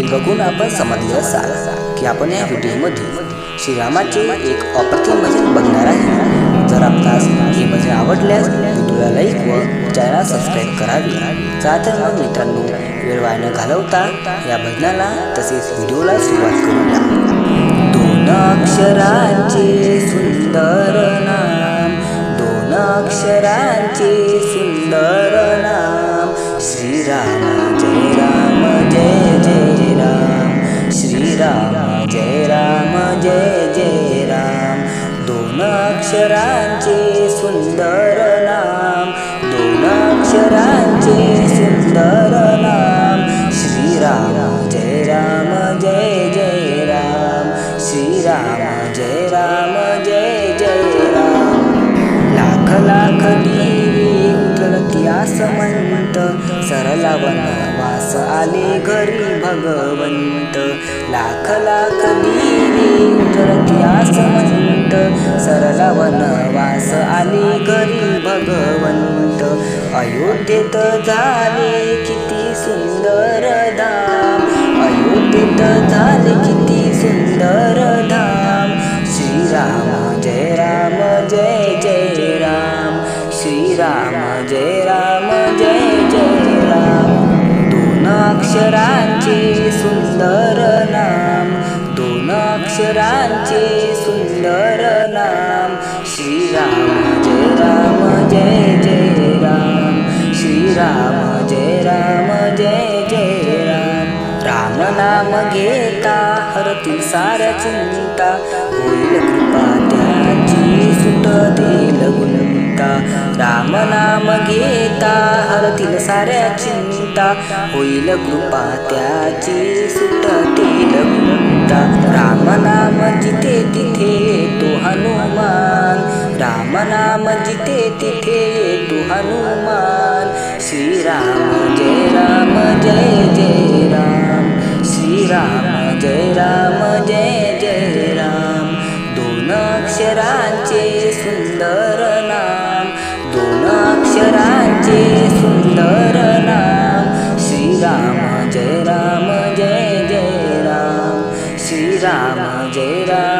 Thumbnail बघून आपण समजले असाल की आपण या व्हिडिओमध्ये श्रीरामाचे एक अप्रतिम भजन बघणार आहे. जर आपणास हे भजन आवडल्यास व्हिडिओला लाईक व चॅनल सबस्क्राईब करावी. चला तर मग मित्रांनो वेळ वाया न घालवता या भजनाला तसेच व्हिडिओला सुरुवात करूया. दोन अक्षरांचे सुंदर नाम दोन अक्षरांचे अक्षरांचे सुंदर नाम. दोन अक्षरांचे सुंदर नाम. श्रीराम जय राम जय जय राम. श्रीराम जय राम जय जय राम. लाख लाख देवी उजळती आसमंत. सरला वनवास आले घरी भगवंत. लाख लाख देवी उजळती आसमंत. वनवास आली घरी भगवंत. अयोध्येत झाले किती सुंदर धाम. अयोध्येत झाले किती सुंदर धाम. श्रीराम जय राम जय जय राम. श्रीराम जय राम जय जय राम. दोन अक्षरा नाम श्रीराम जय राम जय जय राम। श्रीराम जय राम जय जय राम। राम नाम घेता हरतील साऱ्या चिंता। होईल कृपा त्याची सुट देईल गुणता राम नाम घेता हरतील साऱ्या चिंता। होईल कृपा त्याची सुट मना मजिते जिथे तिथे तू हनुमान. श्रीराम जय राम जय जय राम. श्रीराम जय राम जय जय राम. दोन अक्षरांचे सुंदर नाम. दोन अक्षरांचे सुंदर नाम. श्रीराम जय राम जय जय राम. श्रीराम जय राम.